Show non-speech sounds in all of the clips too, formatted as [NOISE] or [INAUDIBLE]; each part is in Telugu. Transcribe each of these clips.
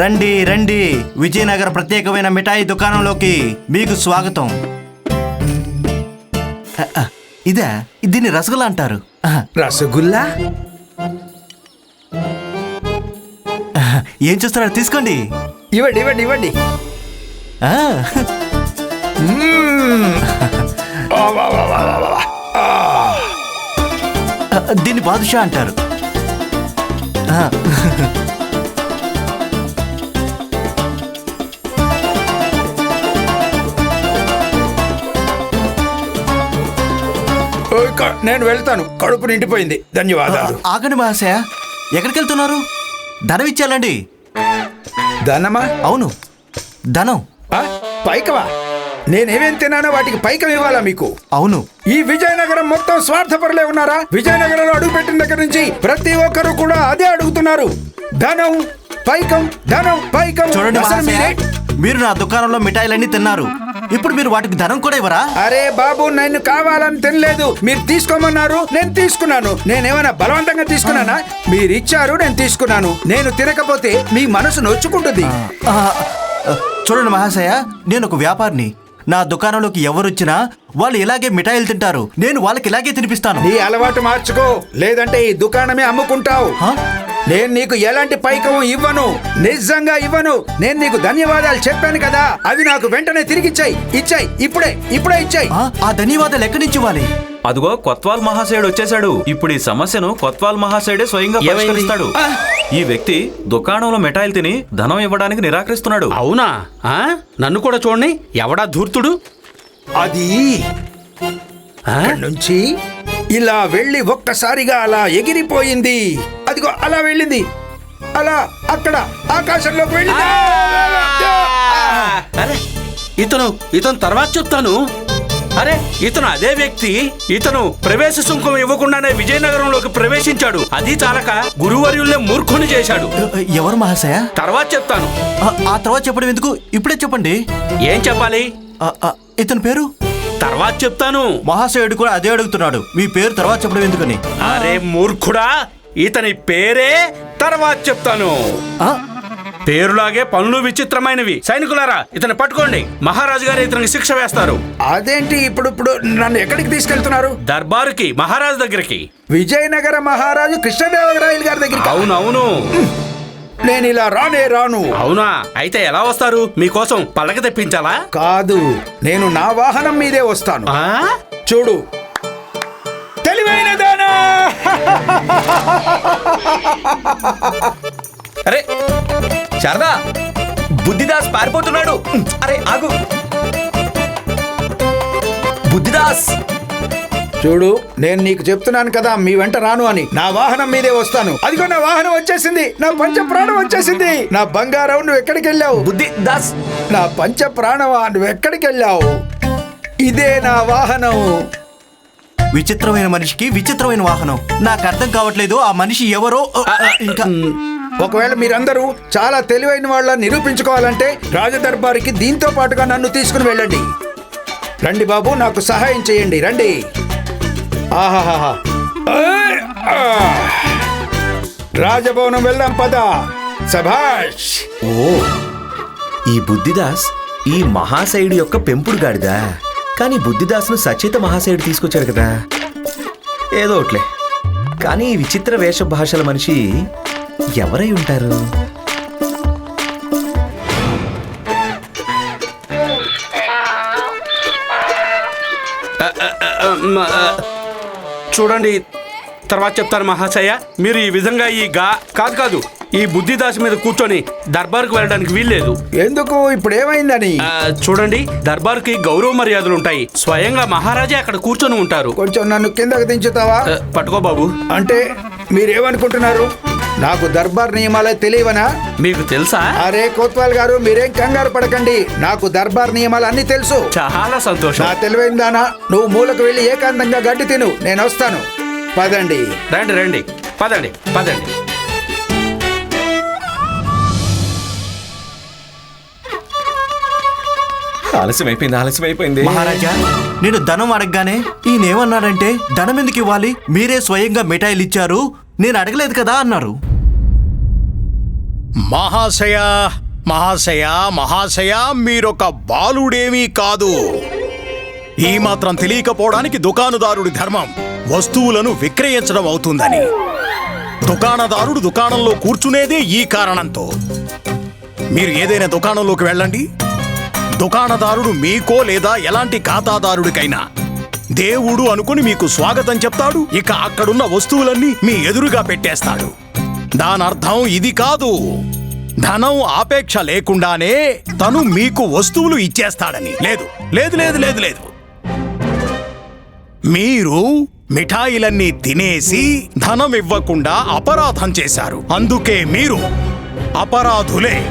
రండి రండి. విజయనగర ప్రత్యేకమైన మిఠాయి దుకాణంలోకి మీకు స్వాగతం. ఇదే? దీన్ని రసగుల్లా అంటారు. రసగుల్లా? ఏం చూస్తున్నారు? తీసుకోండి. ఇవ్వండి ఇవ్వండి ఇవ్వండి. దీన్ని బాదుషా అంటారు. నేను వెళ్తాను. కడుపు నిండిపోయింది. ధన్యవాదాలు. ఆగండి మహాశయ. ఎక్కడికి వెళ్తున్నారు ధనం ఇచ్చేయాలండి. ధనమా? అవును. ధనం. ఆ, పైకమా నేనేమేం తిన్నానో వాటికి పైకం ఇవ్వాలా మీకు? అవును. ఈ విజయనగరం మొత్తం స్వార్థపరులే ఉన్నారా? విజయనగరంలో అడుగు పెట్టిన దగ్గర నుంచి ప్రతి ఒక్కరు కూడా అదే అడుగుతున్నారు. ధనం పైకం ధనం పైకం. చూడండి అసలు మీరే- మీరు నా దుకాణంలో మిఠాయిలన్నీ తిన్నారు. ఇప్పుడు మీరు వాటికి ధనం కూడా ఇవ్వరా? అరే బాబు నేను కావాలని తినలేదు. మీరు తీసుకోమన్నారు నేను తీసుకున్నాను. నేనేమైనా బలవంతంగా తీసుకున్నానా? మీరు ఇచ్చారు నేను తీసుకున్నాను. నేను తినకపోతే మీ మనసు నొచ్చుకుంటుంది. చూడండి మహాశయ నేను ఒక వ్యాపారిని. నా దుకాణంలోకి ఎవరొచ్చినా వాళ్ళు ఇలాగే మిఠాయిలు తింటారు. నేను వాళ్ళకి ఇలాగే తినిపిస్తాను. నీ అలవాటు మార్చుకో. లేదంటే ఈ దుకాణమే అమ్ముకుంటావు. హా? నేను నీకు ఎలాంటి పైకం ఇవ్వను. నిజంగా ఇవ్వను. నేను నీకు ధన్యవాదాలు చెప్పాను కదా. అవి నాకు వెంటనే తిరిగి ఇచ్చాయి ఇచ్చాయి. ఇప్పుడే. ఇప్పుడే ఇచ్చాయి. ఆ, ఆ ధన్యవాదాలు ఎక్కడి నుంచి ఇవ్వాలి? అదిగో కొత్వాల్ మహాశయుడు వచ్చేశాడు. ఇప్పుడు ఈ సమస్యను కొత్వాల్ మహాశయుడే స్వయంగా? పరిష్కరిస్తాడు. ఈ వ్యక్తి దుకాణంలో మిఠాయిలు తిని ధనం ఇవ్వడానికి నిరాకరిస్తున్నాడు. అవునా? ఆ? నన్ను కూడా చూడండి. ఎవడా ధూర్తుడు? అది ఆ? నుంచి ఇలా వెళ్ళి ఒక్కసారిగా అలా ఎగిరిపోయింది. అదిగో అలా వెళ్ళింది. అలా అక్కడ ఆకాశంలోకి వెళ్ళింది. అరే ఇతను ఇతను తర్వాత చెప్తాను. అరే ఇతను అదే వ్యక్తి. ఇతను ప్రవేశ సుంకం ఇవ్వకుండానే విజయనగరంలోకి ప్రవేశించాడు. అది చాలక గురువర్యుల్నే మూర్ఖుని చేశాడు. ఎవరు మహాశయ? తర్వాత చెప్తాను. ఆ, తర్వాత చెప్పడం ఎందుకు? ఇప్పుడే చెప్పండి. ఏం చెప్పాలి? ఇతని పేరు? తర్వాత చెప్తాను. మహాశయుడు కూడా అదే అడుగుతున్నాడు. మీ పేరు తర్వాత చెప్పడం ఎందుకని? అరే మూర్ఖుడా ఇతని పేరే తర్వాత చెప్తాను. ఆ, పేరులాగే పనులు విచిత్రమైనవి. సైనికులారా ఇతను పట్టుకోండి. మహారాజు గారు ఇతనికి శిక్ష వేస్తారు. అదేంటి ఇప్పుడు ఇప్పుడు నన్ను ఎక్కడికి తీసుకెళ్తున్నారు? దర్బారుకి మహారాజు దగ్గరికి. విజయనగర మహారాజు కృష్ణదేవరాయలు గారి దగ్గరికి. అవునవును. నేను ఇలా రానే రాను. అవునా? అయితే ఎలా వస్తారు? మీకోసం పల్లకి తెప్పించాలా? కాదు నేను నా వాహనం మీదే వస్తాను? చూడు. తెలివైన దానా అరే శారదా బుద్ధిదాస్ పారిపోతున్నాడు. అరే ఆగు. బుద్ధిదాస్. చూడు నేను నీకు చెప్తున్నాను కదా మీ వెంట రాను అని. నా వాహనం మీదే వస్తాను. అదిగో నా వాహనం వచ్చేసింది. నా పంచ ప్రాణం వచ్చేసింది. నా బంగారం నువ్వు ఎక్కడికి వెళ్ళావు? బుద్ధి దాస్ నా పంచ ప్రాణమా నువ్వు ఎక్కడికి వెళ్ళావు? ఇదే నా వాహనం. విచిత్రమైన మనిషికి విచిత్రమైన వాహనం. నాకు అర్థం కావట్లేదు ఆ మనిషి ఎవరో ఇంకా ఒకవేళ మీరందరూ చాలా తెలివైన వాళ్ళ నిరూపించుకోవాలంటే రాజదర్బారికి దీంతో పాటుగా నన్ను తీసుకుని వెళ్ళండి. రండి బాబు నాకు సహాయం చేయండి. రండి. ఆహాహా రాజభవనం వెళ్దాం పద. సభాష్. ఓ ఈ బుద్ధిదాస్ ఈ మహాశయుడి యొక్క పెంపుడు గాడిదా? కానీ బుద్ధిదాస్ను సచేత మహాశయుడు తీసుకొచ్చాడు కదా. ఏదో ఒకట్లే. కానీ ఈ విచిత్ర వేష భాషల మనిషి ఎవరై ఉంటారు? చూడండి తర్వాత చెప్తాను మహాశయ. మీరు ఈ విధంగా ఈ గా కాదు కాదు ఈ బుద్ధిదాసి మీద కూర్చొని దర్బార్కు వెళ్ళడానికి వీల్లేదు. ఎందుకు? ఇప్పుడు ఏమైందని చూడండి దర్బార్కి గౌరవ మర్యాదలు ఉంటాయి. స్వయంగా మహారాజా అక్కడ కూర్చొని ఉంటారు. కొంచెం నన్ను కిందకు దించుతావా? పట్టుకో బాబు. అంటే మీరేమనుకుంటున్నారు? నాకు దర్బార్ నియమాలే తెలియవనా? మీకు తెలుసా? అరే కోత్వాల్ గారు మీరేం కంగారు పడకండి. నాకు దర్బార్ నియమాలు అన్ని తెలుసు. చాలా సంతోషం. నా తెలివైందానా నువ్వు మూలకు వెళ్ళి ఏకాంతంగా గడ్డి తిను. నేను వస్తాను. పదండి. రండి రండి. పదండి పదండి. ఆలస్యం అయిపోయింది ఆలస్యం అయిపోయింది మహారాజా నేను ధనం అడగగానే ఈయన ఏమన్నాడంటే ధనం ఎందుకు ఇవ్వాలి? మీరే స్వయంగా మిఠాయిలు ఇచ్చారు. నేను అడగలేదు కదా అన్నారు. మహాశయ మహాశయ మహాశయ మీరొక బాలుడేమీ కాదు. ఈ మాత్రం తెలియకపోవడానికి దుకాణదారుడి ధర్మం వస్తువులను విక్రయించడం అవుతుందని. దుకాణదారుడు దుకాణంలో కూర్చునేదే ఈ కారణంతో. మీరు ఏదైనా దుకాణంలోకి వెళ్ళండి. దుకాణదారుడు మీకో లేదా ఎలాంటి ఖాతాదారుడికైనా. దేవుడు అనుకుని మీకు స్వాగతం చెప్తాడు. ఇక అక్కడున్న వస్తువులన్నీ మీ ఎదురుగా పెట్టేస్తాడు. దానర్థం ఇది కాదు. ధనం ఆపేక్ష లేకుండానే తను మీకు వస్తువులు ఇచ్చేస్తాడని. లేదు లేదు లేదు లేదు లేదు. మీరు మిఠాయిలన్నీ తినేసి ధనం ఇవ్వకుండా అపరాధం చేశారు. అందుకే మీరు అపరాధులే.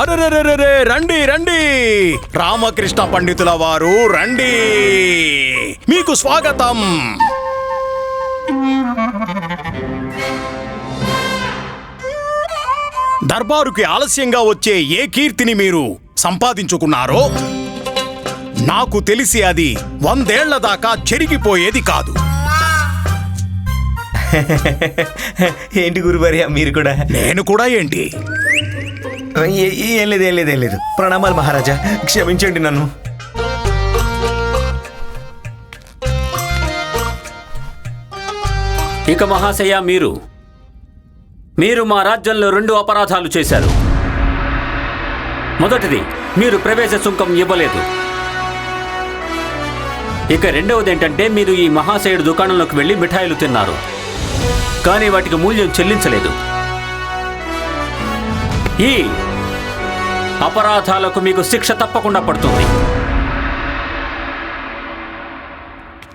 అరెరెరెరెరే రండి రండి. రామకృష్ణ పండితుల వారు రండి. మీకు స్వాగతం. దర్బారుకి ఆలస్యంగా వచ్చే ఏ కీర్తిని మీరు సంపాదించుకున్నారో నాకు తెలిసి అది వందేళ్ళ దాకా చెరిగిపోయేది కాదు. [LAUGHS] ఏంటి గురువర్య మీరు కూడా? నేను కూడా ఏంటి? ఏం లేదు ఏం లేదు ఏం లేదు. ప్రణామాలు మహారాజా. క్షమించండి నన్ను. ఇక మహాశయ మీరు. మీరు మా రాజ్యంలో రెండు అపరాధాలు చేశారు. మొదటిది మీరు ప్రవేశ సుంకం ఇవ్వలేదు. ఇక రెండవది ఏంటంటే మీరు ఈ మహాశయుడు దుకాణంలోకి వెళ్ళి మిఠాయిలు తిన్నారు. కానీ వాటికి మూల్యం చెల్లించలేదు. ఈ అపరాధాలకు మీకు శిక్ష తప్పకుండా పడుతుంది.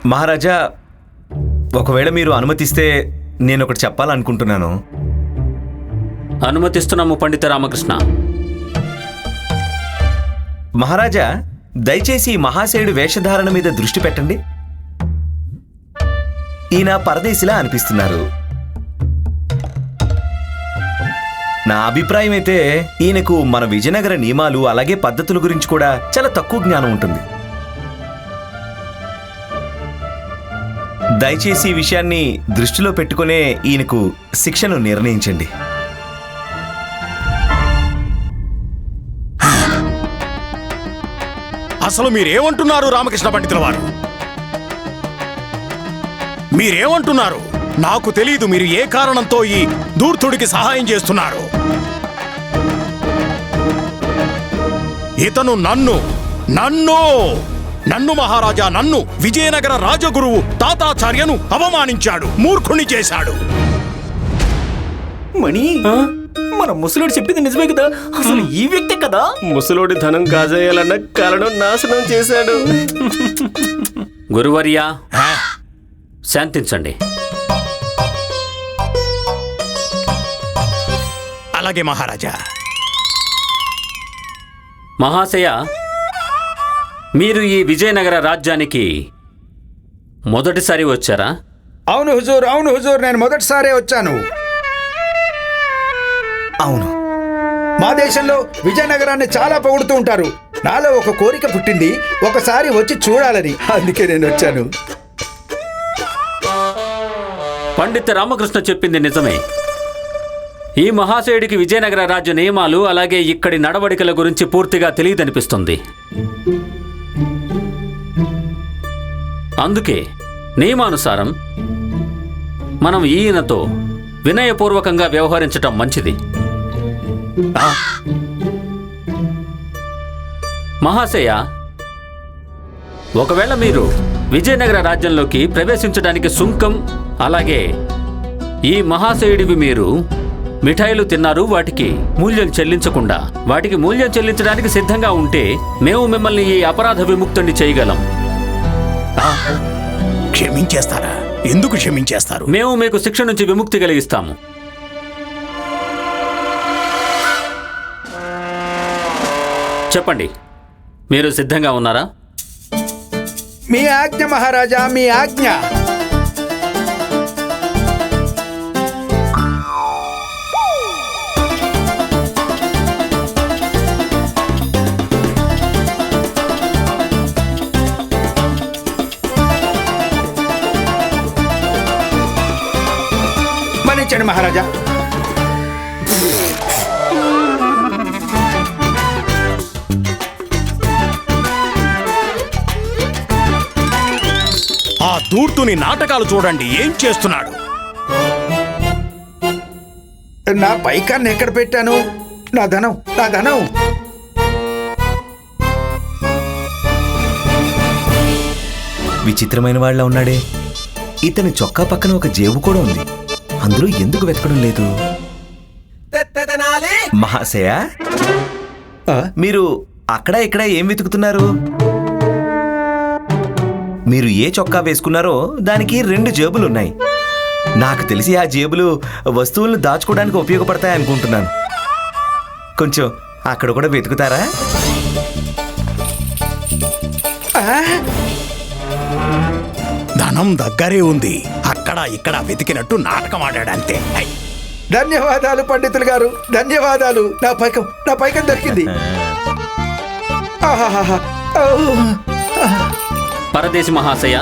మహారాజా ఒకవేళ మీరు అనుమతిస్తే నేను ఒకటి చెప్పాలనుకుంటున్నాను. అనుమతిస్తున్నాము పండిత రామకృష్ణ. మహారాజా దయచేసి ఈ మహాశయుడు వేషధారణ మీద దృష్టి పెట్టండి. ఈయన పరదేశిలా అనిపిస్తున్నారు. నా అభిప్రాయం అయితే ఈయనకు మన విజయనగర నియమాలు అలాగే పద్ధతుల గురించి కూడా చాలా తక్కువ జ్ఞానం ఉంటుంది. దయచేసి ఈ విషయాన్ని దృష్టిలో పెట్టుకునే ఈయనకు శిక్షను నిర్ణయించండి. అసలు మీరేమంటున్నారు రామకృష్ణ పండితుల వారు? మీరేమంటున్నారు? నాకు తెలియదు మీరు ఏ కారణంతో ఈ దూర్తుడికి సహాయం చేస్తున్నారు. ఇతను నన్ను నన్ను నన్ను మహారాజా నన్ను విజయనగర రాజగురువు తాతాచార్యను అవమానించాడు మూర్ఖుని చేశాడు. మణి మన ముసలోడు చెప్పింది నిజమే కదా? అసలు ఈ వ్యక్తే కదా? ముసలోడి ధనం కాజేయాలన్న కలను నాశనం చేశాడు. గురువర్యా ఆ? శాంతించండి. అలాగే మహారాజా. మహాశయ మీరు ఈ విజయనగర రాజ్యానికి మొదటిసారి వచ్చారా? అవును హుజూర్ అవును హుజూర్ నేను మొదటిసారే వచ్చాను. అవును. మా దేశంలో విజయనగరాన్ని చాలా పొగుడుతూ ఉంటారు. నాలో ఒక కోరిక పుట్టింది ఒకసారి వచ్చి చూడాలని. అందుకే నేను వచ్చాను. పండిత రామకృష్ణ చెప్పింది నిజమే. ఈ మహాశయుడికి విజయనగర రాజ్య నియమాలు అలాగే ఇక్కడి నడవడికల గురించి పూర్తిగా తెలియదనిపిస్తుంది అందుకే నియమానుసారం మనం ఈయనతో వినయపూర్వకంగా వ్యవహరించటం మంచిది ఆ. మహాశయ ఒకవేళ మీరు విజయనగర రాజ్యంలోకి ప్రవేశించడానికి సుంకం అలాగే ఈ మహాశయుడివి మీరు మిఠాయిలు తిన్నారు వాటికి మూల్యం చెల్లించకుండా. వాటికి మూల్యం చెల్లించడానికి సిద్ధంగా ఉంటే మేము మిమ్మల్ని ఈ అపరాధ విముక్తుని చేయగలం. క్షమించేస్తారా? ఎందుకు క్షమించేస్తారు? మేము మీకు శిక్ష నుంచి విముక్తి కలిగిస్తాము. చెప్పండి. మీరు సిద్ధంగా ఉన్నారా? మీ ఆజ్ఞ మహారాజా మీ ఆజ్ఞ. ఆహ్వానించండి మహారాజా. ఆ దూర్తుని నాటకాలు చూడండి ఏం చేస్తున్నాడు? నా పైకాన్ని ఎక్కడ పెట్టాను? నా ధనం నా ధనం. విచిత్రమైన వాళ్ళ ఉన్నాడే. ఇతని చొక్కా పక్కన ఒక జేబు కూడా ఉంది. అందులో ఎందుకు వెతకడం లేదు? మహాశయ? మీరు అక్కడ ఇక్కడ ఏం వెతుకుతున్నారు? మీరు ఏ చొక్కా వేసుకున్నారో దానికి రెండు జేబులున్నాయి నాకు తెలిసి ఆ జేబులు వస్తువులను దాచుకోవడానికి ఉపయోగపడతాయి అనుకుంటున్నాను. కొంచెం అక్కడ కూడా వెతుకుతారా? ధనం దగ్గరే ఉంది. అక్కడ ఇక్కడ వెతికినట్టు నాటకం ఆడాడంతే ధన్యవాదాలు పండితులు గారు. ధన్యవాదాలు. నా పైకం నా పైకం దొరికింది. పరదేశి మహాశయ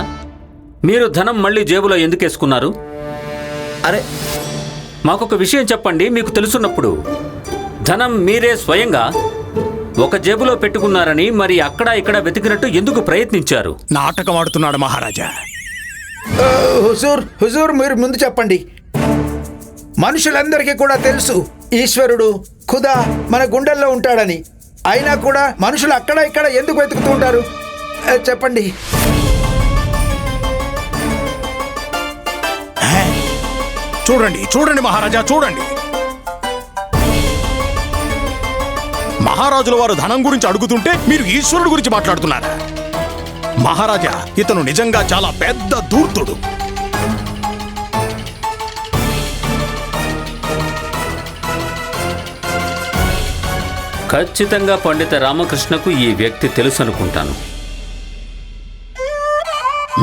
మీరు ధనం మళ్ళీ జేబులో ఎందుకేసుకున్నారు అరే మాకొక విషయం చెప్పండి మీకు తెలుసున్నప్పుడు. ధనం మీరే స్వయంగా ఒక జేబులో పెట్టుకున్నారని మరి అక్కడ ఇక్కడ వెతికినట్టు ఎందుకు ప్రయత్నించారు? నాటకం ఆడుతున్నాడు మహారాజా. హుజూర్ హుజూర్ మీరు ముందు చెప్పండి. మనుషులందరికీ కూడా తెలుసు ఈశ్వరుడు ఖుదా మన గుండెల్లో ఉంటాడని. అయినా కూడా మనుషులు అక్కడ ఇక్కడ ఎందుకు వెతుకుతూ ఉంటారు? చెప్పండి. చూడండి చూడండి మహారాజా చూడండి. మహారాజుల వారు ధనం గురించి అడుగుతుంటే మీరు ఈశ్వరుడు గురించి మాట్లాడుతున్నారా? మహారాజా ఇతను నిజంగా చాలా పెద్ద దూర్తుడు ఖచ్చితంగా పండిత రామకృష్ణకు ఈ వ్యక్తి తెలుసు అనుకుంటాను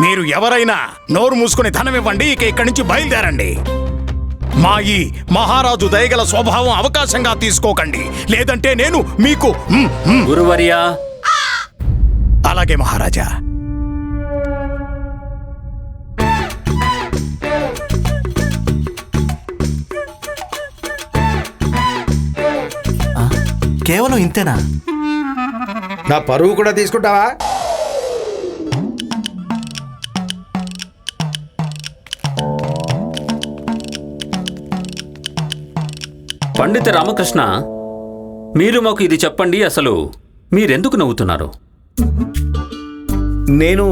మీరు ఎవరైనా నోరు మూసుకుని ధనం ఇవ్వండి ఇక ఇక్కడి నుంచి బయలుదేరండి. మా ఈ మహారాజు దయగల స్వభావం అవకాశంగా తీసుకోకండి. లేదంటే నేను మీకు. గురువర్యా. అలాగే మహారాజా. కేవలం ఇంతేనా? నా పరువు కూడా తీసుకుంటావా? పండిత రామకృష్ణ మీరు మాకు ఇది చెప్పండి అసలు. మీరెందుకు నవ్వుతున్నారు? నేను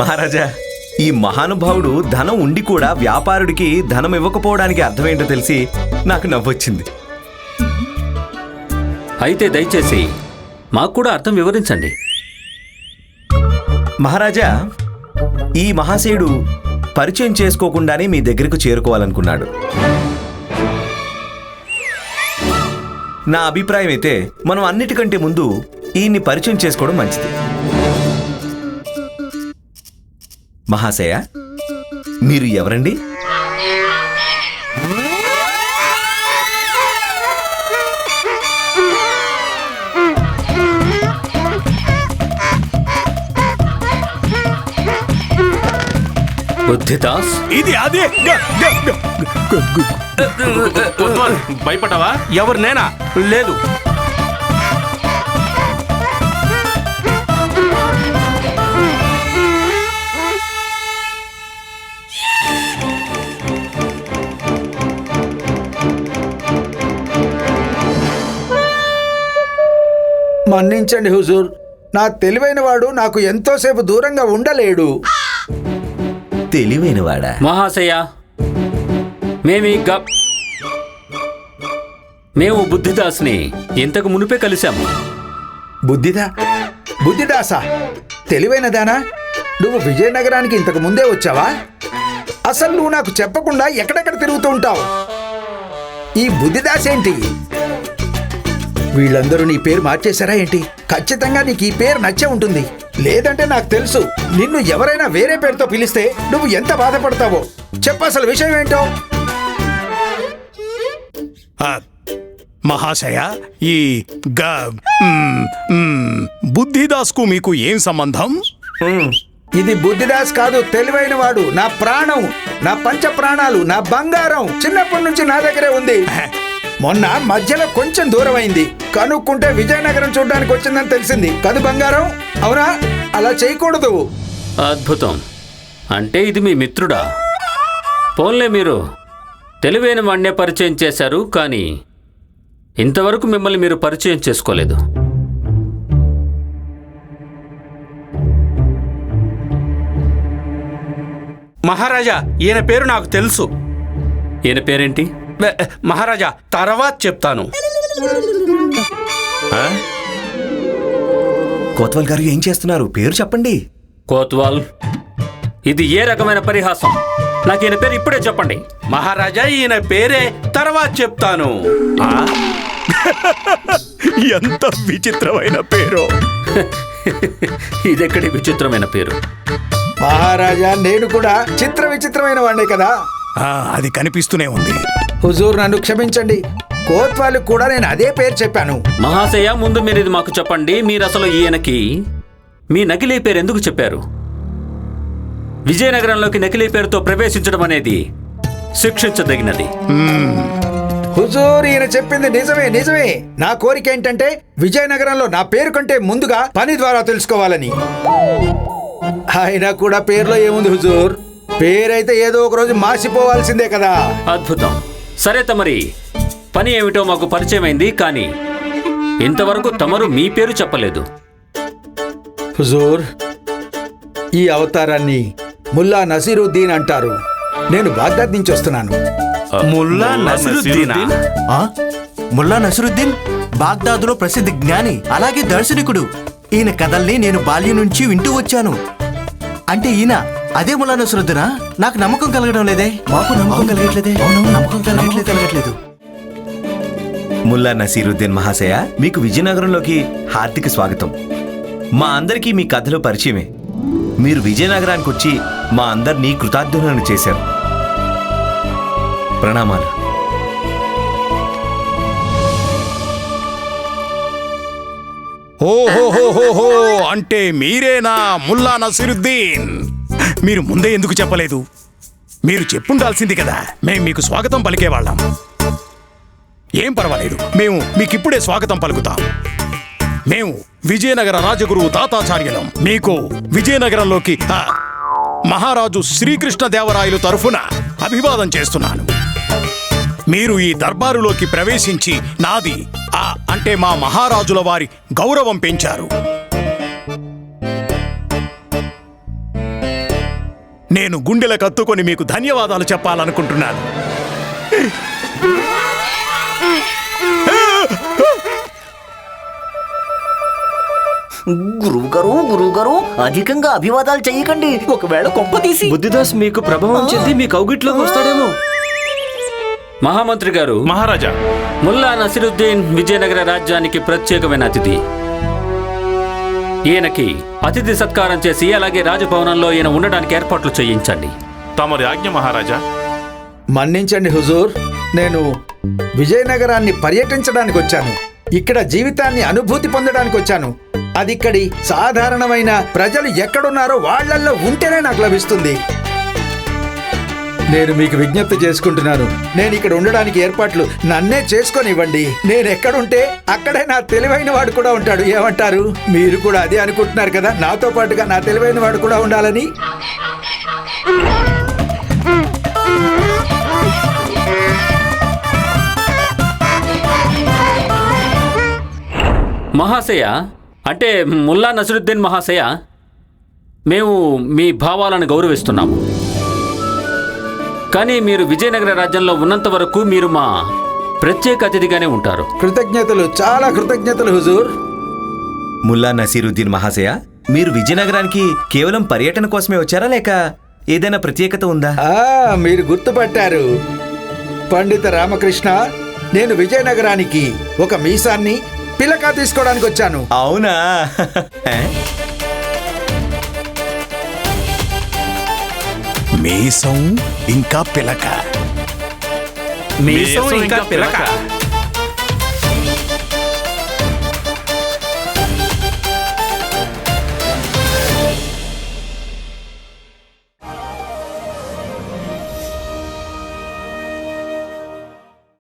మహారాజా ఈ మహానుభావుడు ధనం ఉండి కూడా వ్యాపారుడికి ధనం ఇవ్వకపోవడానికి అర్థమేంటో తెలిసి నాకు నవ్వొచ్చింది. అయితే దయచేసి మాకు కూడా అర్థం వివరించండి. మహారాజా ఈ మహాశయుడు పరిచయం చేసుకోకుండానే మీ దగ్గరకు చేరుకోవాలనుకున్నాడు. నా అభిప్రాయం అయితే మనం అన్నిటికంటే ముందు ఈయన్ని పరిచయం చేసుకోవడం మంచిది. మహాశయ మీరు ఎవరండి? బుద్ధిదాస్? ఇది అదే. గ- గ- గ- గ- గ- కొత్వాల్, భయపడ్డావా? ఎవరు నేనా? లేదు. మన్నించండి హుజూర్. నా తెలివైన వాడు నాకు ఎంతోసేపు దూరంగా ఉండలేడు. తెలివైనవాడా? మహాశయ మేము గ మేము బుద్ధిదాస్ని. ఇంతకు మునిపే కలిశాము బుద్ధిదా బుద్ధిదాసా? తెలివైనదానా? నువ్వు విజయనగరానికి ఇంతకు ముందే వచ్చావా? అసలు నువ్వు నాకు చెప్పకుండా ఎక్కడెక్కడ తిరుగుతూ ఉంటావు? ఈ బుద్ధిదాస్ ఏంటి వీళ్ళందరూ నీ పేరు మార్చేశారా ఏంటి? ఖచ్చితంగా నీకు ఈ పేరు నచ్చే ఉంటుంది. లేదంటే నాకు తెలుసు. నిన్ను ఎవరైనా వేరే పేరుతో పిలిస్తే నువ్వు ఎంత బాధపడతావో. చెప్పు అసలు విషయం ఏంటో. మహాశయ ఈ గ మ్, మ్, బుద్ధిదాస్కు మీకు ఏం సంబంధం? ఇది బుద్ధిదాస్ కాదు తెలివైన వాడు. నా ప్రాణం నా పంచ ప్రాణాలు నా బంగారం చిన్నప్పటి నుంచి నా దగ్గరే ఉంది. మొన్న మధ్యలో కొంచెం దూరం అయింది కనుక్కుంటే విజయనగరం చూడడానికి వచ్చిందని తెలిసింది. కదు బంగారం? అవునా? అలా చేయకూడదు. అద్భుతం. అంటే ఇది మీ మిత్రుడా? పోన్లే మీరు. తెలివైన వాణ్ణే పరిచయం చేశారు కానీ ఇంతవరకు మిమ్మల్ని మీరు పరిచయం చేసుకోలేదు. మహారాజా ఈయన పేరు నాకు తెలుసు. ఈయన పేరేంటి? మహారాజా తర్వాత చెప్తాను. కోత్వాల్ గారు ఏం చేస్తున్నారు? పేరు చెప్పండి. కోత్వాల్ ఇది ఏ రకమైన పరిహాసం? నాకు ఈయన పేరు ఇప్పుడే చెప్పండి. మహారాజా ఈయన పేరే తర్వాత చెప్తాను. [LAUGHS] ఎంత విచిత్రమైన పేరు. [LAUGHS] ఇదెక్కడి విచిత్రమైన పేరు? మహారాజా నేను కూడా చిత్ర విచిత్రమైన వాడినే కదా. ఆ, అది కనిపిస్తూనే ఉంది. హుజూర్ నన్ను క్షమించండి. కోత్వాలకు కూడా నేను అదే పేరు చెప్పాను. మహాశయ ముందు మీరు ఇది మాకు చెప్పండి. మీరు అసలు ఈయనకి మీ నకిలీ పేరు ఎందుకు చెప్పారు? విజయనగరంలోకి నకిలీ పేరుతో ప్రవేశించడం అనేది శిక్షించదగినది. హుజూర్ ఈయన చెప్పింది నిజమే నిజమే. నా కోరిక ఏంటంటే విజయనగరంలో నా పేరు కంటే ముందుగా పని ద్వారా తెలుసుకోవాలని. ఆయన కూడా పేరులో ఏముంది హుజూర్? పేరైతే ఏదో ఒక రోజు మాసిపోవాల్సిందే కదా. అద్భుతం. సరే తమరి పని ఏమిటో మాకు పరిచయమైంది కానీ ఇంతవరకు తమరు మీ పేరు చెప్పలేదు. హుజూర్ ఈ అవతారాన్ని ముల్లా నసీరుద్దీన్ అంటారు. నేను బాగ్దాద్ నుంచి వస్తున్నాను. ముల్లా నసిరుద్దీనా? ఆ? ముల్లా నసరుద్దీన్? బాగ్దాదులో ప్రసిద్ధ జ్ఞాని అలాగే దర్శనికుడు. ఈయన కథల్ని నేను బాల్యం నుంచి వింటూ వచ్చాను. అంటే ఈయన అదే ముల్లా నసరుద్దీనా? నాకు నమ్మకం కలగడం లేదే. మాకు నమ్మకం కలగట్లేదే. అవును నమ్మకం కలగట్లేదు. కలగట్లేదు. ముల్లా నసీరుద్దీన్ మహాశయ మీకు విజయనగరంలోకి హార్దిక స్వాగతం. మా అందరికీ మీ కథలో పరిచయమే. మీరు విజయనగరానికి వచ్చి మా అందరినీ కృతార్థులను చేశారు. ప్రణామాలు. ఓహోహోహోహో అంటే మీరేనా ముల్లా నసీరుద్దీన్? మీరు ముందే ఎందుకు చెప్పలేదు? మీరు చెప్పుండాల్సింది కదా మేం మీకు స్వాగతం పలికేవాళ్ళం. ఏం పర్వాలేదు. మేము మీకిప్పుడే స్వాగతం పలుకుతాం. మేము విజయనగర రాజగురువు తాతాచార్యులం మీకు విజయనగరంలోకి మహారాజు శ్రీకృష్ణదేవరాయలు తరఫున అభివాదం చేస్తున్నాను. మీరు ఈ దర్బారులోకి ప్రవేశించి నాది ఆ అంటే మా మహారాజుల వారి గౌరవం పెంచారు. నేను గుండెల కత్తుకొని మీకు ధన్యవాదాలు చెప్పాలనుకుంటున్నాను. గురువు గారు గురువు గారు అధికంగా అభివాదాలు చెయ్యకండి ఒకవేళ కొంప తీసి బుద్ధిదాస్ మీకు ప్రభావం చెంది మీ కౌగిట్లోకి వస్తాడేమో. మహామంత్రి గారు మహారాజా. ముల్లా నసిరుద్దీన్ విజయనగర రాజ్యానికి ప్రత్యేకమైన అతిథి. ఈయనకి అతిథి సత్కారం చేసి అలాగే రాజభవనంలో ఈయన ఉండడానికి ఏర్పాట్లు చేయించండి. తమరి ఆజ్ఞ మహారాజా. మన్నించండి హుజూర్. నేను విజయనగరాన్ని పర్యటించడానికి వచ్చాను. ఇక్కడ జీవితాన్ని అనుభూతి పొందడానికి వచ్చాను. అది ఇక్కడి సాధారణమైన ప్రజలు ఎక్కడున్నారో వాళ్ళల్లో ఉంటేనే నాకు లభిస్తుంది. నేను మీకు విజ్ఞప్తి చేసుకుంటున్నాను. నేను ఇక్కడ ఉండడానికి ఏర్పాట్లు నన్నే చేసుకొని ఇవ్వండి నేను ఎక్కడుంటే అక్కడే నా తెలివైన వాడు కూడా ఉంటాడు. ఏమంటారు? మీరు కూడా అదే అనుకుంటున్నారు కదా? నాతో పాటుగా నా తెలివైన వాడు కూడా ఉండాలని? మహాశయ అంటే ముల్లా నసరుద్దీన్ మహాశయ మేము మీ భావాలను గౌరవిస్తున్నాము. కానీ మీరు విజయనగర రాజ్యంలో ఉన్నంత వరకు మీరు మా ప్రత్యేక అతిథిగానే ఉంటారు. కృతజ్ఞతలు చాలా కృతజ్ఞతలు హుజూర్. ముల్లా నసీరుద్దీన్ మహాశయ మీరు విజయనగరానికి కేవలం పర్యటన కోసమే వచ్చారా లేక ఏదైనా ప్రత్యేకత ఉందా? ఆ మీరు గుర్తుపట్టారు. పండిత రామకృష్ణ నేను విజయనగరానికి ఒక మీసాన్ని పిలక తీసుకోవడానికి వచ్చాను. అవునా? మీసం ఇంకా పిలక. మీసం ఇంకా పిలక.